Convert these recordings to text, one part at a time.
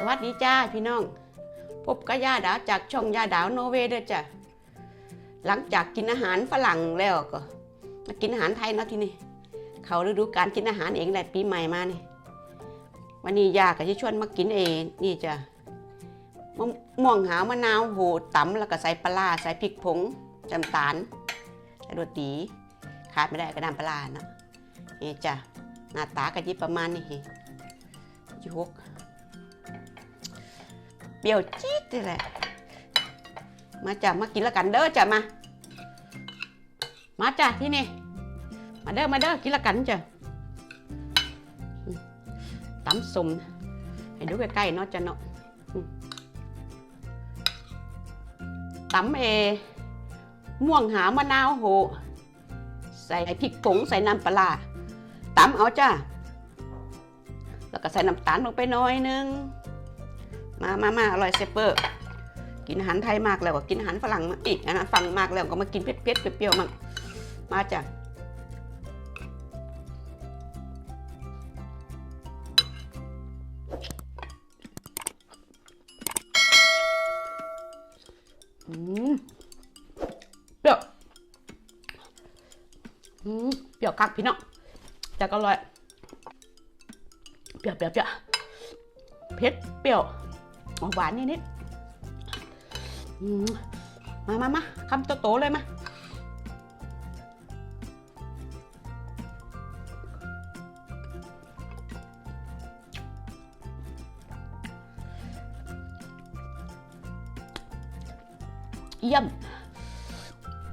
สวัสดีจ้าพี่น้อง พบกับย่าดาวจากช่องย่าดาวโนเวเด้อจ้ะหลังจากกินอาหารฝรั่งแล้วก็มากินอาหารไทยเนาะที่นี่เขาฤดูการกินอาหารเองแหละปีใหม่มานี่วันนี้ย่าก็จะชวนมากินเองนี่จ้ะม,ม่วงหาวมะนาวโหตำแล้วก็ใส่ปลาใส่พริกผงจำตาลใส่รสดีขาดไม่ได้ก็น้ำปลาเนาะนี่จ้ะหน้าตาก็ยิประมาณนี้ยี่หก เปรี้ยวจี๊ดเลยแหละ มาจ้ะมากินแล้วกันเด้อจ้ะมา มาจ้ะที่นี่ มาเด้อมาเด้อกินแล้วกันจ้ะตำสมให้ดูใกล้ๆเนาะจ้ะเนาะตำเอ ม่วงหามะนาวโห ใส่พริกผงใส่น้ำปลาตำเอาจ้ะ แล้วก็ใส่น้ำตาลลงไปน้อยนึง มามามาอร่อยเซเปอร์ กินอาหารไทยมากแล้วก็กินอาหารฝรั่งมาอีกอาหารฝรั่งมากแล้วก็มากินเผ็ดๆเปรี้ยวๆมั่งมาจ้ะอืมเปรี้ยวอืมเปรี้ยวคักพี่น้องแต่ก็อร่อยเปรี้ยวเปรี้ยวเปรี้ยวเผ็ดเปรี้ยว หวานนิดนิดๆมามามาคำโตๆเลยมาเยี่ยม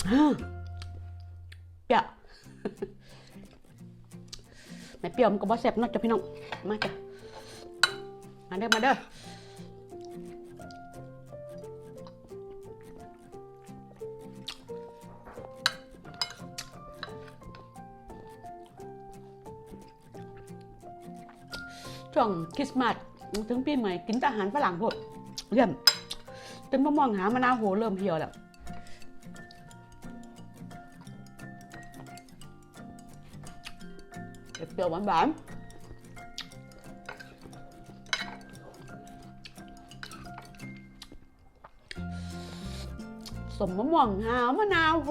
เปรี้ยวไม่เปรี้ยวมันก็บ่แซ่บเนอกจ้ะพี่น้อง มาจ้ะ มาเด้อ มาเด้อ ช่วงคริสต์มาสถึงปีใหม่กินอาหารฝรั่งพวกเยี่ยมจนมะม่วงหามะนาวโหเริ่มเหี่ยวแล้วเปรี้ยวหวานๆสมมะม่วงหาวมะนาวโห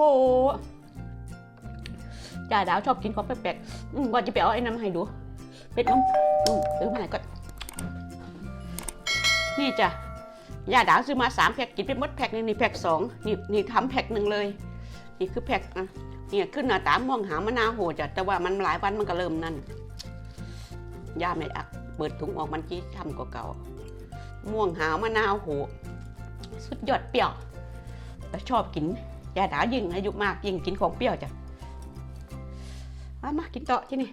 จ่าดาวชอบกินของแปลกๆว่าจะไปเอาไอ้น้ำให้ดู เป็ดน้ำอืม ซื้อมาให้ก่อนนี่จ้ะยาดาวซื้อมาสามแพ็คกินไปหมดแพ็คหนึงนี่แพ็คสองนี่นี่ทำแพ็คหนึ่งเลย นี่คือแพ็คอะเนี่ยขึ้นหน้าตามองหามะนาวโหจ้ะแต่ว่ามันหลายวันมันก็เริ่มนั่นย่าไม่อัก เปิดถุงออกมันจี้ทำกว่าเก่า ม่วงหามะนาวโห สุดยอดเปรี้ยวแต่ชอบกินยาดาวยิ่งอายุมากยิ่งกินของเปรี้ยวจ้ะมามากินต่อที่นี่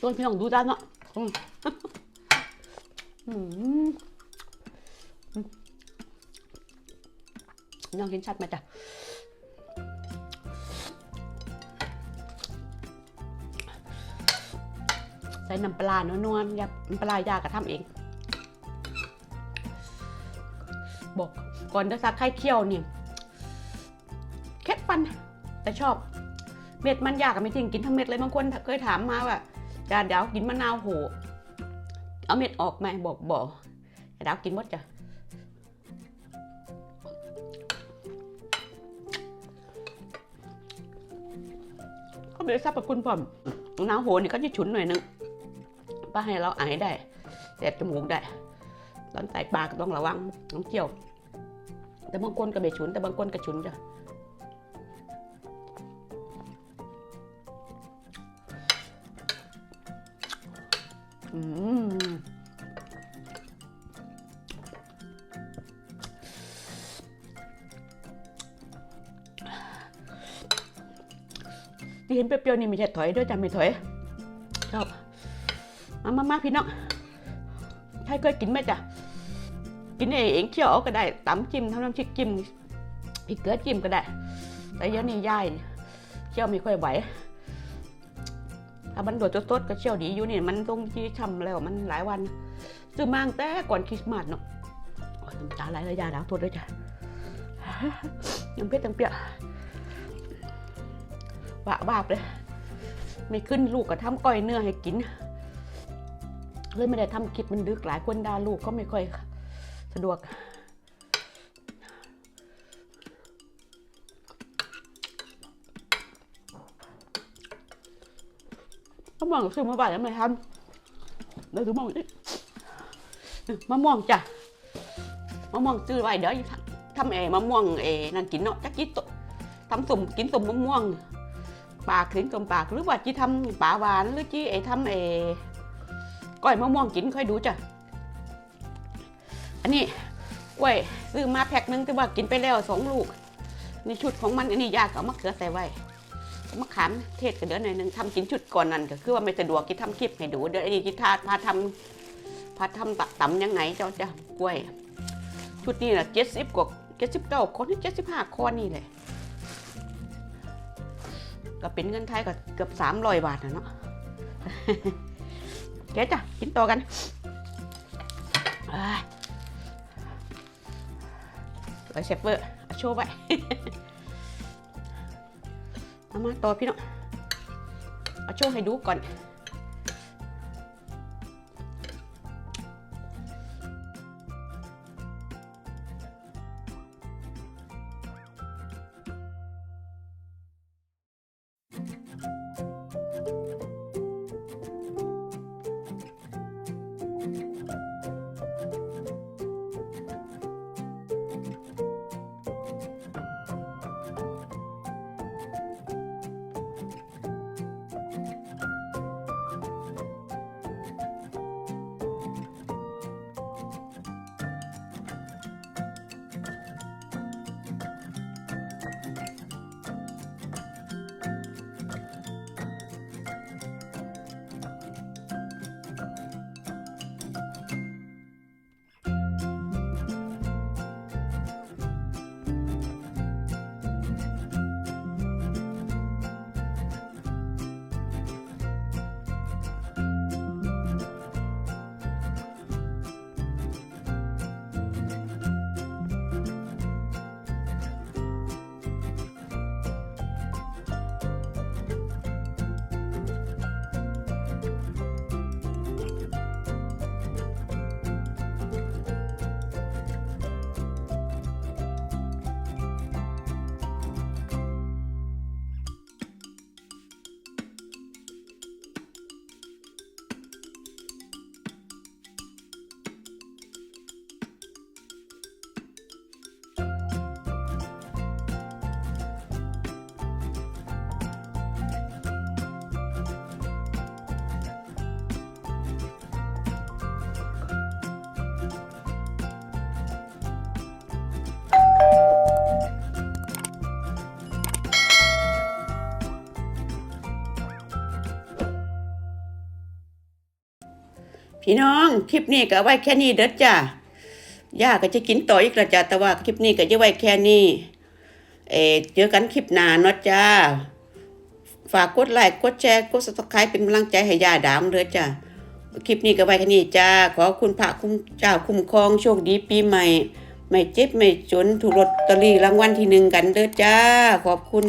ตัวพี่น้องดูด้านเนาะอืมอืมอืมน้องเห็นชัดไหมจ๊ะใส่น้ำปลาเนวลๆยาน้ำปลายากระทำเอง บอกก่อนจะซักไข่เคี่ยวนี่ เค็ดฟัน แต่ชอบ เม็ดมันยากกับไม่ทิ้งกินทั้งเม็ดเลยบางคนเคยถามมาว่าจะเดียวกินมะนาวโหเอาเม็ดออกไหมบอกบอกเดียวกินหมดจ้ะก็ไม่ได้ทราบกับคุณผมมะนาวโหนี่ก็จะฉุนหน่อยนึงป้าให้เราไอได้แสบจมูกได้ตอนใส่ปากต้องระวังน้ำเจียว แต่บางคนก็ไม่ฉุนแต่บางคนก็ฉุนจ้ะ ที่เห็นเปรี้ยวๆนี่ไม่ใช่ถอยด้วยจ้ะไม่ถอยชอบมามามาพี่น้องใครเคยกินไหมจ๊ะกินเองเคี่ยวเอาก็ได้ตำจิ้มทำน้ำชิกจิ้มพริกเกลือจิ้มก็ได้ แต่เดี๋ยวนี้ยายเคี่ยวไม่ค่อยไหว ถ้ามันโดดจดๆก็เชี่ยวดีอยู่นี่มันต้องที่ทำแล้วมันหลายวัน ซื้อมางแต่ก่อนคริสต์มาสเนาะน้ำตาไหลเลยยาดาวทดด้วยจ้ะน้ำเพชรตังเปียกว่าบาบเลย ไม่ขึ้นลูกก็ทำก้อยเนื้อให้กิน เลยไม่ได้ทำคลิปมันดึกหลายคนด่าลูกก็ไม่ค่อยสะดวกะม่วงซื้อมาบ่ายแล้วไม่ทำเดี๋ยวถึงมองนี่มะม่วงจ้ะมะม่วงซื้อไว้เดี๋ยวทำเอมะม่วงเอนั่นกินเนาะจักกินตทำสุ่มกินสุ่มมะม่วง ปากถึงสุ่มปากหรือว่าจีทำปลาหวานหรือจีเอทำเอก้อยมะม่วงกินค่อยดูจ้ะอันนี้กล้วยซื้อมาแพ็คนึงแต่ว่ากินไปแล้วสองลูกนี่ชุดของมันอันนี้ยากเอามะเขือใส่ไว้ มะขามเทศกันเดือนหน่อยหนึงทำกินชุดก่อนนั่นก็คือว่าไม่สะดวกกินทำคลิปให้ดูเดี๋ยวไอ้นี่กิทาพาทำพาทำตักตำยังไงเจ้าจ้ากล้วย ชุดนี้น่ะเจ็ดสิบกว่าเจ็ดสิบเก้าคนเจ็ดสิบห้าคนนี่เลยก็เป็นเงินไทยก็เกือบสามร้อยบาทนะเนาะ แกจ้ะกินต่อกันอ้ยไว้เชฟเวอร์เอาโชว์ไว้ เอามาต่อพี่น้องเอาโชว์ให้ดูก่อน พี่น้องคลิปนี้ก็ไว้แค่นี้เด้อจ้ะย่าก็จะกินต่ออีกละจ้ะแต่ว่าคลิปนี้ก็จะไว้แค่นี้เออเจอกันคลิปหน้าเนาะจ้าฝากกดไลค์กดแชร์กด subscribe เป็นกำลังใจให้ย่าดามเด้อจ้ะคลิปนี้ก็ไว้แค่นี้จ้าขอคุณพระคุ้มเจ้าคุ้มครองโชคดีปีใหม่ ไม่เจ็บไม่จนถูกลอตเตอรี่รางวัลที่หนึ่งกันเด้อจ้า ขอบคุณ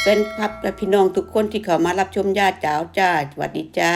แฟนคลับและพี่น้องทุกคนที่เข้ามารับชมย่าจ๋าจ้าสวัสดีจ้า